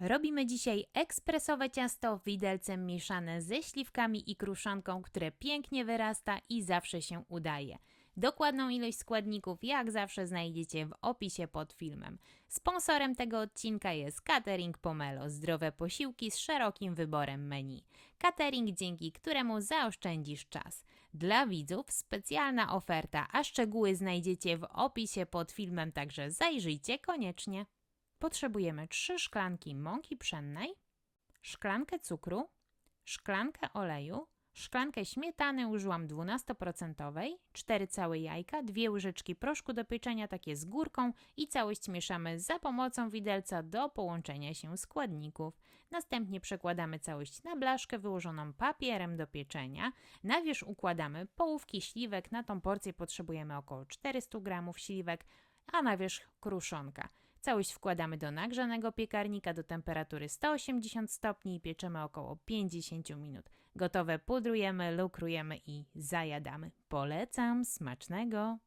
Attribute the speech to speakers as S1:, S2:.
S1: Robimy dzisiaj ekspresowe ciasto widelcem mieszane ze śliwkami i kruszonką, które pięknie wyrasta i zawsze się udaje. Dokładną ilość składników jak zawsze znajdziecie w opisie pod filmem. Sponsorem tego odcinka jest Catering Pomelo, zdrowe posiłki z szerokim wyborem menu. Catering, dzięki któremu zaoszczędzisz czas. Dla widzów specjalna oferta, a szczegóły znajdziecie w opisie pod filmem, także zajrzyjcie koniecznie. Potrzebujemy 3 szklanki mąki pszennej, szklankę cukru, szklankę oleju, szklankę śmietany użyłam 12%, 4 całe jajka, 2 łyżeczki proszku do pieczenia, takie z górką i całość mieszamy za pomocą widelca do połączenia się składników. Następnie przekładamy całość na blaszkę wyłożoną papierem do pieczenia. Na wierzch układamy połówki śliwek, na tą porcję potrzebujemy około 400 g śliwek, a na wierzch kruszonka. Całość wkładamy do nagrzanego piekarnika do temperatury 180 stopni i pieczemy około 50 minut. Gotowe pudrujemy, lukrujemy i zajadamy. Polecam, smacznego!